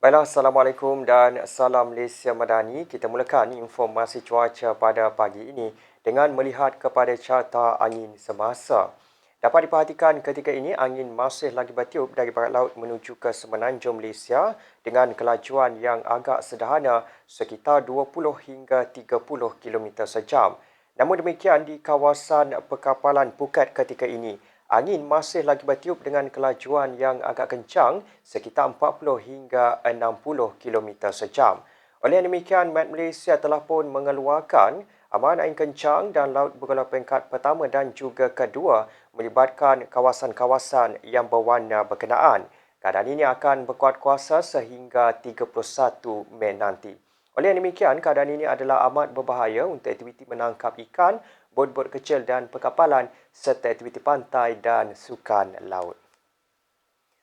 Baiklah, Assalamualaikum dan Salam Malaysia Madani. Kita mulakan informasi cuaca pada pagi ini dengan melihat kepada carta angin semasa. Dapat diperhatikan ketika ini angin masih lagi bertiup dari barat laut menuju ke semenanjung Malaysia dengan kelajuan yang agak sederhana sekitar 20 hingga 30 km sejam. Namun demikian di kawasan perkapalan Phuket ketika ini Angin masih lagi bertiup dengan kelajuan yang agak kencang sekitar 40 hingga 60 km sejam. Oleh demikian, Met Malaysia telah pun mengeluarkan aman angin kencang dan laut bergelar peringkat pertama dan juga kedua melibatkan kawasan-kawasan yang berwarna berkenaan. Keadaan ini akan berkuat kuasa sehingga 31 Mei nanti. Oleh demikian, keadaan ini adalah amat berbahaya untuk aktiviti menangkap ikan bot-bot kecil dan perkapalan serta aktiviti pantai dan sukan laut.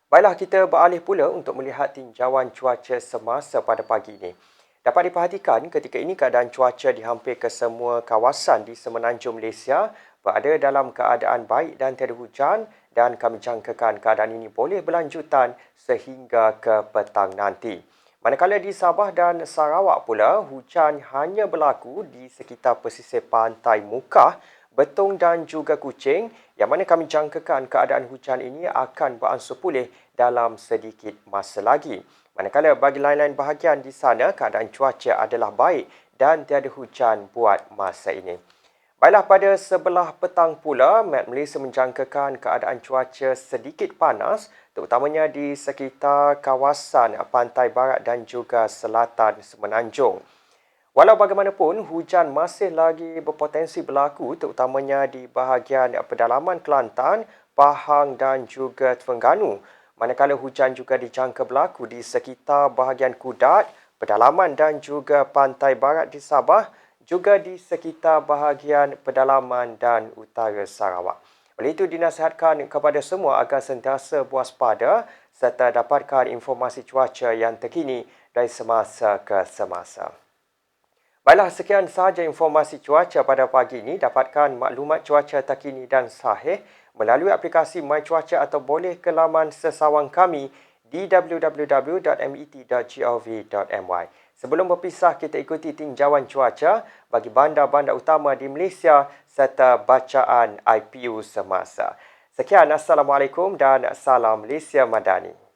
Baiklah kita beralih pula untuk melihat tinjauan cuaca semasa pada pagi ini. Dapat diperhatikan ketika ini keadaan cuaca di hampir ke semua kawasan di semenanjung Malaysia berada dalam keadaan baik dan tiada hujan dan kami jangkakan keadaan ini boleh berlanjutan sehingga ke petang nanti. Manakala di Sabah dan Sarawak pula, hujan hanya berlaku di sekitar pesisir pantai Mukah, Betong dan juga Kuching yang mana kami jangkakan keadaan hujan ini akan beransur pulih dalam sedikit masa lagi. Manakala bagi lain-lain bahagian di sana, keadaan cuaca adalah baik dan tiada hujan buat masa ini. Baiklah pada sebelah petang pula, Met Malaysia menjangkakan keadaan cuaca sedikit panas terutamanya di sekitar kawasan pantai barat dan juga selatan semenanjung. Walau bagaimanapun, hujan masih lagi berpotensi berlaku terutamanya di bahagian pedalaman Kelantan, Pahang dan juga Terengganu. Manakala hujan juga dijangka berlaku di sekitar bahagian Kudat, pedalaman dan juga pantai barat di Sabah, juga di sekitar bahagian pedalaman dan utara Sarawak. Oleh itu dinasihatkan kepada semua agar sentiasa pada serta dapatkan informasi cuaca yang terkini dari semasa ke semasa. Baiklah, sekian sahaja informasi cuaca pada pagi ini. Dapatkan maklumat cuaca terkini dan sahih melalui aplikasi My Cuaca atau boleh ke laman sesawang kami di www.met.gov.my. Sebelum berpisah, kita ikuti tinjauan cuaca bagi bandar-bandar utama di Malaysia serta bacaan IPU semasa. Sekian, Assalamualaikum dan salam Malaysia Madani.